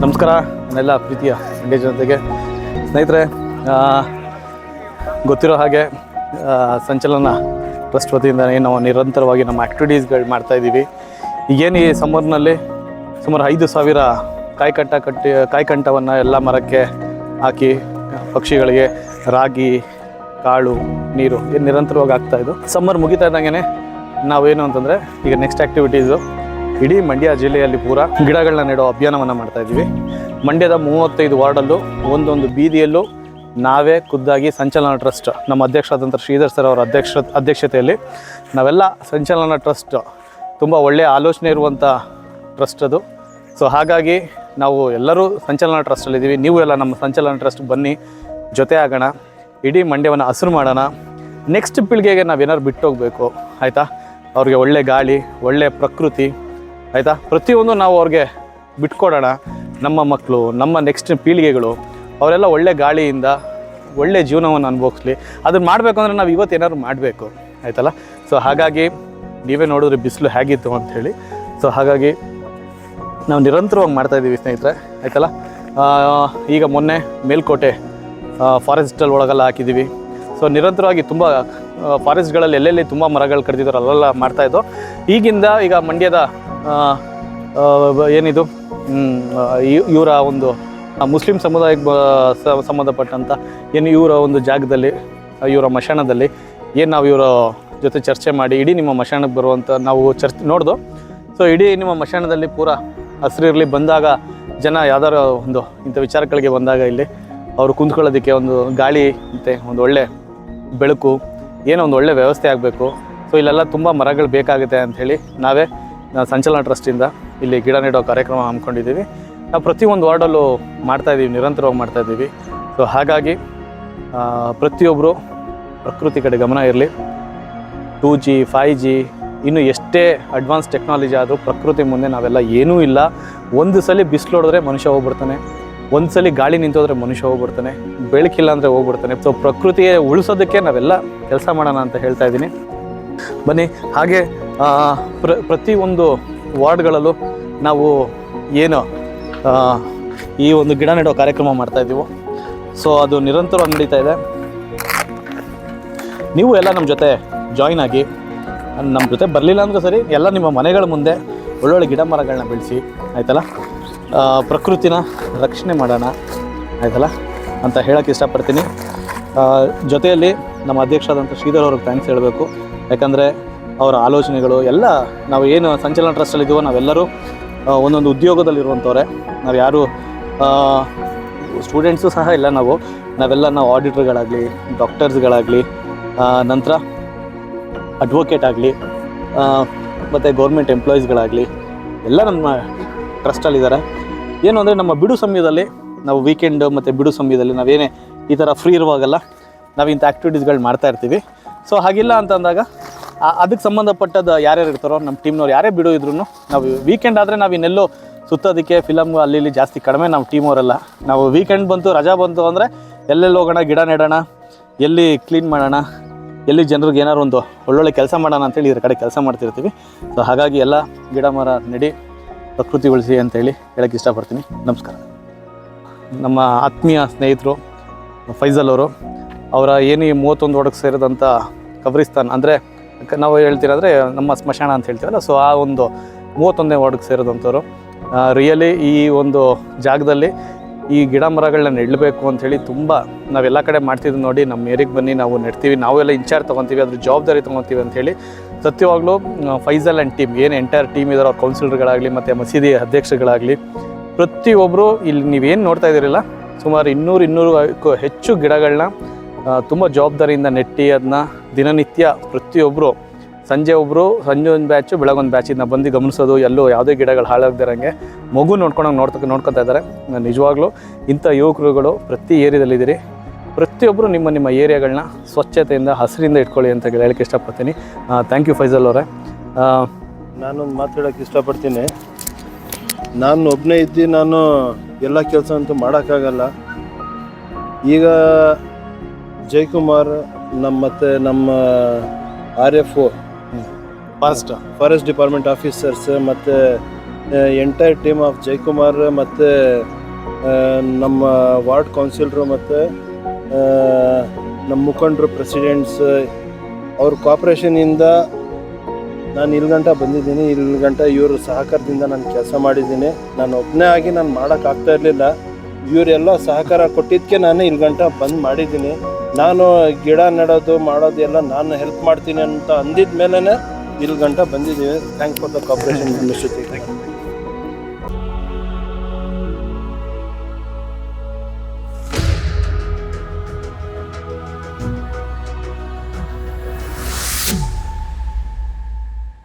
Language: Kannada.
ನಮಸ್ಕಾರ, ನನ್ನೆಲ್ಲ ಪ್ರೀತಿಯ ಮಂಡ್ಯ ಜನತೆಗೆ ಸ್ನೇಹಿತರೆ ಗೊತ್ತಿರೋ ಹಾಗೆ ಸಂಚಲನ ಟ್ರಸ್ಟ್ ವತಿಯಿಂದ ನಾವು ನಿರಂತರವಾಗಿ ನಮ್ಮ ಆ್ಯಕ್ಟಿವಿಟೀಸ್ಗಳು ಮಾಡ್ತಾ ಇದ್ದೀವಿ. ಈಗೇನು ಈ ಸಮ್ಮರ್ನಲ್ಲಿ ಸುಮಾರು ಐದು ಸಾವಿರ ಕಾಯ್ಕಂಟ ಕಟ್ಟಿ ಕಾಯ್ಕಂಟವನ್ನು ಎಲ್ಲ ಮರಕ್ಕೆ ಹಾಕಿ, ಪಕ್ಷಿಗಳಿಗೆ ರಾಗಿ, ಕಾಳು, ನೀರು ಏನು ನಿರಂತರವಾಗಿ ಆಗ್ತಾ ಇದು ಸಮ್ಮರ್ ಮುಗಿತಾ ಇದ್ದಂಗೆ ನಾವೇನು ಅಂತಂದರೆ, ಈಗ ನೆಕ್ಸ್ಟ್ ಆ್ಯಕ್ಟಿವಿಟೀಸು ಇಡೀ ಮಂಡ್ಯ ಜಿಲ್ಲೆಯಲ್ಲಿ ಪೂರಾ ಗಿಡಗಳನ್ನ ನೆಡೋ ಅಭಿಯಾನವನ್ನು ಮಾಡ್ತಾ ಇದ್ದೀವಿ. ಮಂಡ್ಯದ ಮೂವತ್ತೈದು ವಾರ್ಡಲ್ಲೂ ಒಂದೊಂದು ಬೀದಿಯಲ್ಲೂ ನಾವೇ ಖುದ್ದಾಗಿ ಸಂಚಲನ ಟ್ರಸ್ಟ್, ನಮ್ಮ ಅಧ್ಯಕ್ಷರಾದಂಥ ಶ್ರೀಧರ್ ಸರ್ ಅವರ ಅಧ್ಯಕ್ಷ, ಅಧ್ಯಕ್ಷತೆಯಲ್ಲಿ ನಾವೆಲ್ಲ ಸಂಚಲನ ಟ್ರಸ್ಟ್, ತುಂಬ ಒಳ್ಳೆಯ ಆಲೋಚನೆ ಇರುವಂಥ ಟ್ರಸ್ಟ್ ಅದು. ಸೊ ಹಾಗಾಗಿ ನಾವು ಎಲ್ಲರೂ ಸಂಚಲನ ಟ್ರಸ್ಟಲ್ಲಿದ್ದೀವಿ ನೀವು ಎಲ್ಲ ನಮ್ಮ ಸಂಚಲನ ಟ್ರಸ್ಟ್ ಬನ್ನಿ, ಜೊತೆ ಆಗೋಣ, ಇಡೀ ಮಂಡ್ಯವನ್ನು ಹಸಿರು ಮಾಡೋಣ. ನೆಕ್ಸ್ಟ್ ಪೀಳಿಗೆಗೆ ನಾವೇನಾದ್ರು ಬಿಟ್ಟು ಹೋಗಬೇಕು ಆಯಿತಾ? ಅವ್ರಿಗೆ ಒಳ್ಳೆ ಗಾಳಿ, ಒಳ್ಳೆ ಪ್ರಕೃತಿ ಆಯಿತಾ? ಪ್ರತಿಯೊಂದು ನಾವು ಅವ್ರಿಗೆ ಬಿಟ್ಕೊಡೋಣ. ನಮ್ಮ ಮಕ್ಕಳು ನಮ್ಮ ನೆಕ್ಸ್ಟ್ ಪೀಳಿಗೆಗಳು, ಅವರೆಲ್ಲ ಒಳ್ಳೆ ಗಾಳಿಯಿಂದ ಒಳ್ಳೆ ಜೀವನವನ್ನು ಅನುಭವಿಸ್ಲಿ. ಅದನ್ನು ಮಾಡಬೇಕು ಅಂದರೆ ನಾವು ಇವತ್ತು ಏನಾದ್ರು ಮಾಡಬೇಕು. ಆಯ್ತಲ್ಲ? ಸೊ ಹಾಗಾಗಿ ನೀವೇ ನೋಡಿದ್ರೆ ಬಿಸಿಲು ಹೇಗಿತ್ತು ಅಂತ ಹೇಳಿ. ಸೊ ಹಾಗಾಗಿ ನಾವು ನಿರಂತರವಾಗಿ ಮಾಡ್ತಾ ಇದ್ದೀವಿ ಸ್ನೇಹಿತರೆ. ಆಯ್ತಲ್ಲ? ಈಗ ಮೊನ್ನೆ ಮೇಲ್ಕೋಟೆ ಫಾರೆಸ್ಟಲ್ಲಿ ಒಳಗೆಲ್ಲ ಹಾಕಿದ್ದೀವಿ ಸೊ ನಿರಂತರವಾಗಿ ತುಂಬ ಫಾರೆಸ್ಟ್ಗಳಲ್ಲಿ ಎಲ್ಲೆಲ್ಲಿ ತುಂಬ ಮರಗಳು ಕಡಿದಿದ್ರು ಅಲ್ಲೆಲ್ಲ ಮಾಡ್ತಾಯಿದ್ದೋ ಈಗಿಂದ ಈಗ ಮಂಡ್ಯದ ಏನಿದು? ಇವರ ಒಂದು ಮುಸ್ಲಿಂ ಸಮುದಾಯಕ್ಕೆ ಸಂಬಂಧಪಟ್ಟಂಥ ಏನು ಇವರ ಒಂದು ಜಾಗದಲ್ಲಿ ಇವರ ಮಶಾಣದಲ್ಲಿ, ಏನು ನಾವು ಇವರ ಜೊತೆ ಚರ್ಚೆ ಮಾಡಿ, ಇಡೀ ನಿಮ್ಮ ಮಶಾಣಕ್ಕೆ ಬರುವಂಥ ನಾವು ಚರ್ಚೆ, ನೋಡ್ದು. ಸೊ ಇಡೀ ನಿಮ್ಮ ಮಶಾಣದಲ್ಲಿ ಪೂರ ಹಸಿರಿರಲಿ ಬಂದಾಗ ಜನ ಯಾವ್ದಾರ ಒಂದು ಇಂಥ ವಿಚಾರಗಳಿಗೆ ಬಂದಾಗ ಇಲ್ಲಿ ಅವರು ಕುಂತ್ಕೊಳ್ಳೋದಕ್ಕೆ ಒಂದು ಗಾಳಿ ಮತ್ತು ಒಂದು ಒಳ್ಳೆ ಬೆಳಕು, ಏನೋ ಒಂದು ಒಳ್ಳೆ ವ್ಯವಸ್ಥೆ ಆಗಬೇಕು. ಸೊ ಇಲ್ಲೆಲ್ಲ ತುಂಬ ಮರಗಳು ಬೇಕಾಗುತ್ತೆ ಅಂಥೇಳಿ ನಾವು ಸಂಚಲನ ಟ್ರಸ್ಟಿಂದ ಇಲ್ಲಿ ಗಿಡ ನೆಡೋ ಕಾರ್ಯಕ್ರಮ ಹಮ್ಮಿಕೊಂಡಿದ್ದೀವಿ. ನಾವು ಪ್ರತಿಯೊಂದು ವಾರ್ಡಲ್ಲೂ ಮಾಡ್ತಾಯಿದ್ದೀವಿ ನಿರಂತರವಾಗಿ ಮಾಡ್ತಾಯಿದ್ದೀವಿ ಸೊ ಹಾಗಾಗಿ ಪ್ರತಿಯೊಬ್ಬರು ಪ್ರಕೃತಿ ಕಡೆ ಗಮನ ಇರಲಿ. ಟೂ ಜಿ ಫೈ ಜಿ, ಇನ್ನು ಎಷ್ಟೇ ಅಡ್ವಾನ್ಸ್ ಟೆಕ್ನಾಲಜಿ ಆದರೂ ಪ್ರಕೃತಿ ಮುಂದೆ ನಾವೆಲ್ಲ ಏನೂ ಇಲ್ಲ. ಒಂದು ಸಲ ಬಿಸಿಲು ಹೊಡೆದ್ರೆ ಮನುಷ್ಯ ಹೋಗ್ಬಿಡ್ತಾನೆ. ಒಂದು ಸಲ ಗಾಳಿ ನಿಂತೋದ್ರೆ ಮನುಷ್ಯ ಹೋಗ್ಬಿಡ್ತಾನೆ. ಬೆಳಕಿಲ್ಲ ಅಂದರೆ ಹೋಗ್ಬಿಡ್ತಾನೆ. ಸೊ ಪ್ರಕೃತಿಯೇ ಉಳಿಸೋದಕ್ಕೆ ನಾವೆಲ್ಲ ಕೆಲಸ ಮಾಡೋಣ ಅಂತ ಹೇಳ್ತಾ ಇದ್ದೀನಿ. ಬನ್ನಿ, ಹಾಗೆ ಪ್ರ ಪ್ರತಿಯೊಂದು ವಾರ್ಡ್ಗಳಲ್ಲೂ ನಾವು ಏನು ಈ ಒಂದು ಗಿಡ ನೆಡೋ ಕಾರ್ಯಕ್ರಮ ಮಾಡ್ತಾಯಿದ್ದೀವೋ ಸೊ ಅದು ನಿರಂತರವಾಗಿ ನಡೀತಾ ಇದೆ. ನೀವು ಎಲ್ಲ ನಮ್ಮ ಜೊತೆ ಜಾಯಿನ್ ಆಗಿ, ನಮ್ಮ ಜೊತೆ ಬರಲಿಲ್ಲ ಅಂದರೂ ಸರಿ, ಎಲ್ಲ ನಿಮ್ಮ ಮನೆಗಳ ಮುಂದೆ ಒಳ್ಳೊಳ್ಳೆ ಗಿಡ ಮರಗಳನ್ನ ಬೆಳೆಸಿ, ಆಯ್ತಲ್ಲ? ಪ್ರಕೃತಿನ ರಕ್ಷಣೆ ಮಾಡೋಣ, ಆಯ್ತಲ್ಲ? ಅಂತ ಹೇಳೋಕ್ಕೆ ಇಷ್ಟಪಡ್ತೀನಿ. ಜೊತೆಯಲ್ಲಿ ನಮ್ಮ ಅಧ್ಯಕ್ಷರಾದಂಥ ಶ್ರೀಧರ್ ಅವ್ರಿಗೆ ಥ್ಯಾಂಕ್ಸ್ ಹೇಳಬೇಕು. ಯಾಕಂದರೆ ಅವರ ಆಲೋಚನೆಗಳು, ಎಲ್ಲ ನಾವು ಏನು ಸಂಚಲನ ಟ್ರಸ್ಟಲ್ಲಿದ್ದೀವೋ ನಾವೆಲ್ಲರೂ ಒಂದೊಂದು ಉದ್ಯೋಗದಲ್ಲಿರುವಂಥವ್ರೆ ನಾವು ಯಾರು ಸ್ಟೂಡೆಂಟ್ಸು ಸಹ ಇಲ್ಲ ನಾವು. ನಾವೆಲ್ಲ ನಾವು ಆಡಿಟರ್ಗಳಾಗಲಿ ಡಾಕ್ಟರ್ಸ್ಗಳಾಗಲಿ ನಂತರ ಅಡ್ವೊಕೇಟ್ ಆಗಲಿ ಮತ್ತು ಗೌರ್ಮೆಂಟ್ ಎಂಪ್ಲಾಯೀಸ್ಗಳಾಗಲಿ ಎಲ್ಲ ನಮ್ಮ ಟ್ರಸ್ಟಲ್ಲಿದ್ದಾರೆ ಏನು ಅಂದರೆ ನಮ್ಮ ಬಿಡು ಸಮಯದಲ್ಲಿ ನಾವು ವೀಕೆಂಡ್ ಮತ್ತು ಬಿಡು ಸಮಯದಲ್ಲಿ ನಾವೇನೇ ಈ ಥರ ಫ್ರೀ ಇರುವಾಗೆಲ್ಲ, ನಾವು ಇಂಥ ಆ್ಯಕ್ಟಿವಿಟೀಸ್ಗಳು ಮಾಡ್ತಾಯಿರ್ತೀವಿ ಸೊ ಹಾಗಿಲ್ಲ ಅಂತ ಅಂದಾಗ ಅದಕ್ಕೆ ಸಂಬಂಧಪಟ್ಟದ್ದು ಯಾರ್ಯಾರು ಇರ್ತಾರೋ ನಮ್ಮ ಟೀಮ್ನವ್ರು ಯಾರೇ ಬಿಡು ಇದ್ರು ನಾವು ವೀಕೆಂಡ್ ಆದರೆ ನಾವು ಇನ್ನೆಲ್ಲೋ ಸುತ್ತೋದಕ್ಕೆ ಫಿಲಮ್ ಅಲ್ಲಿ ಇಲ್ಲಿ ಜಾಸ್ತಿ ಕಡಿಮೆ ನಾವು ಟೀಮ್ ಅವರೆಲ್ಲ. ನಾವು ವೀಕೆಂಡ್ ಬಂತು, ರಜಾ ಬಂತು ಅಂದರೆ ಎಲ್ಲೆಲ್ಲಿ ಹೋಗೋಣ, ಗಿಡ ನೆಡೋಣ, ಎಲ್ಲಿ ಕ್ಲೀನ್ ಮಾಡೋಣ, ಎಲ್ಲಿ ಜನರಿಗೆ ಏನಾದ್ರು ಒಂದು ಒಳ್ಳೊಳ್ಳೆ ಕೆಲಸ ಮಾಡೋಣ ಅಂತೇಳಿ ಇದ್ರ ಕಡೆ ಕೆಲಸ ಮಾಡ್ತಿರ್ತೀವಿ. ಸೊ ಹಾಗಾಗಿ ಎಲ್ಲ ಗಿಡ ಮರ ನೆಡಿ, ಪ್ರಕೃತಿ ಉಳಿಸಿ ಅಂತೇಳಿ ಹೇಳಕ್ಕೆ ಇಷ್ಟಪಡ್ತೀನಿ. ನಮಸ್ಕಾರ. ನಮ್ಮ ಆತ್ಮೀಯ ಸ್ನೇಹಿತರು ಫೈಜಲ್ ಅವರು, ಅವರ ಏನು ಮೂವತ್ತೊಂದು ಒಡಕ್ಕೆ ಸೇರಿದಂಥ ಕಬ್ರಿಸ್ತಾನ್, ಅಂದರೆ ನಾವು ಹೇಳ್ತಿರೋದ್ರೆ ನಮ್ಮ ಸ್ಮಶಾನ ಅಂತ ಹೇಳ್ತೀವಲ್ಲ ಸೊ ಆ ಒಂದು ಮೂವತ್ತೊಂದನೇ ವಾರ್ಡ್ಗೆ ಸೇರಿದಂಥವ್ರು ರಿಯಲಿ ಈ ಒಂದು ಜಾಗದಲ್ಲಿ ಈ ಗಿಡ ಮರಗಳನ್ನ ನೆಡಬೇಕು ಅಂಥೇಳಿ ತುಂಬ ನಾವೆಲ್ಲ ಕಡೆ ಮಾಡ್ತಿದ್ವಿ ನೋಡಿ, ನಮ್ಮ ಏರಿಗೆ ಬನ್ನಿ, ನಾವು ನೆಡ್ತೀವಿ, ನಾವೆಲ್ಲ ಇನ್ಚಾರ್ಜ್ ತೊಗೊತೀವಿ, ಅದ್ರ ಜವಾಬ್ದಾರಿ ತೊಗೊತೀವಿ ಅಂಥೇಳಿ ಸತ್ಯವಾಗ್ಲೂ ಫೈಸಲ್ ಆ್ಯಂಡ್ ಟೀಮ್ ಏನು ಎಂಟೈರ್ ಟೀಮ್ ಇದ್ದಾರೆ ಅವ್ರ ಕೌನ್ಸಿಲರ್ಗಳಾಗಲಿ ಮತ್ತು ಮಸೀದಿ ಅಧ್ಯಕ್ಷಗಳಾಗಲಿ ಪ್ರತಿಯೊಬ್ಬರು ಇಲ್ಲಿ ನೀವೇನು ನೋಡ್ತಾ ಇದ್ದೀರಲ್ಲ, ಸುಮಾರು ಇನ್ನೂರು ಇನ್ನೂರು ಹೆಚ್ಚು ಗಿಡಗಳನ್ನ ತುಂಬ ಜವಾಬ್ದಾರಿಯಿಂದ ನೆಟ್ಟಿ ಅದನ್ನ ದಿನನಿತ್ಯ ಪ್ರತಿಯೊಬ್ಬರು ಸಂಜೆ ಒಬ್ಬರು ಸಂಜೆ ಒಂದು ಬ್ಯಾಚು ಬೆಳಗೊಂದು ಬ್ಯಾಚ್ ಇದನ್ನ ಬಂದು ಗಮನಿಸೋದು, ಎಲ್ಲೂ ಯಾವುದೇ ಗಿಡಗಳು ಹಾಳಾಗದಿರಂಗೆ ಮಗು ನೋಡ್ಕೊಂಡಂಗೆ ನೋಡ್ತಕ್ಕ ನೋಡ್ಕೊತಾ ಇದ್ದಾರೆ ನಿಜವಾಗ್ಲೂ ಇಂಥ ಯುವಕರುಗಳು ಪ್ರತಿ ಏರಿಯಾದಲ್ಲಿದ್ದೀರಿ. ಪ್ರತಿಯೊಬ್ಬರು ನಿಮ್ಮ ನಿಮ್ಮ ಏರಿಯಾಗಳನ್ನ ಸ್ವಚ್ಛತೆಯಿಂದ, ಹಸಿರಿಂದ ಇಟ್ಕೊಳ್ಳಿ ಅಂತ ಹೇಳಕ್ಕೆ ಇಷ್ಟಪಡ್ತೀನಿ. ಥ್ಯಾಂಕ್ ಯು ಫೈಜಲ್ ಅವರೇ. ನಾನೊಂದು ಮಾತು ಹೇಳಕ್ಕೆ ಇಷ್ಟಪಡ್ತೀನಿ. ನಾನು ಒಬ್ಬನೇ ಇದ್ದು ನಾನು ಎಲ್ಲ ಕೆಲಸ ಅಂತೂ ಮಾಡೋಕ್ಕಾಗಲ್ಲ. ಈಗ ಜಯಕುಮಾರ್ ನಮ್ಮ ಮತ್ತೆ ನಮ್ಮ R F O forest forest department officers ಮತ್ತು ಎಂಟೈರ್ ಟೀಮ್ ಆಫ್ ಜಯಕುಮಾರ್ ಮತ್ತು ನಮ್ಮ ವಾರ್ಡ್ ಕೌನ್ಸಿಲರು ಮತ್ತು ನಮ್ಮ ಮುಖಂಡರು ಪ್ರೆಸಿಡೆಂಟ್ಸ್ ಅವ್ರ ಕೋಪ್ರೇಷನಿಂದ ನಾನು ಇಲ್ಲಿ ಗಂಟ ಬಂದಿದ್ದೀನಿ. ಇಲ್ಲಿ ಗಂಟ ಇವ್ರ ಸಹಕಾರದಿಂದ ನಾನು ಕೆಲಸ ಮಾಡಿದ್ದೀನಿ. ನಾನು ಒಬ್ಬನೇ ಆಗಿ ನಾನು ಮಾಡೋಕ್ಕಾಗ್ತಾ ಇರಲಿಲ್ಲ. ಇವರೆಲ್ಲ ಸಹಕಾರ ಕೊಟ್ಟಿದ್ದಕ್ಕೆ ನಾನು ಇಲ್ಲಿ ಗಂಟ ಬಂದು ಮಾಡಿದ್ದೀನಿ. ನಾನು ಗಿಡ ನೆಡೋದು, ಮಾಡೋದು ಎಲ್ಲ ನಾನು ಹೆಲ್ಪ್ ಮಾಡ್ತೀನಿ ಅಂತ ಅಂದಿದ ಮೇಲೇ ಇಲ್ಲಿ ಗಂಟ ಬಂದಿದ್ದೀವಿ. Thank for the corporation mister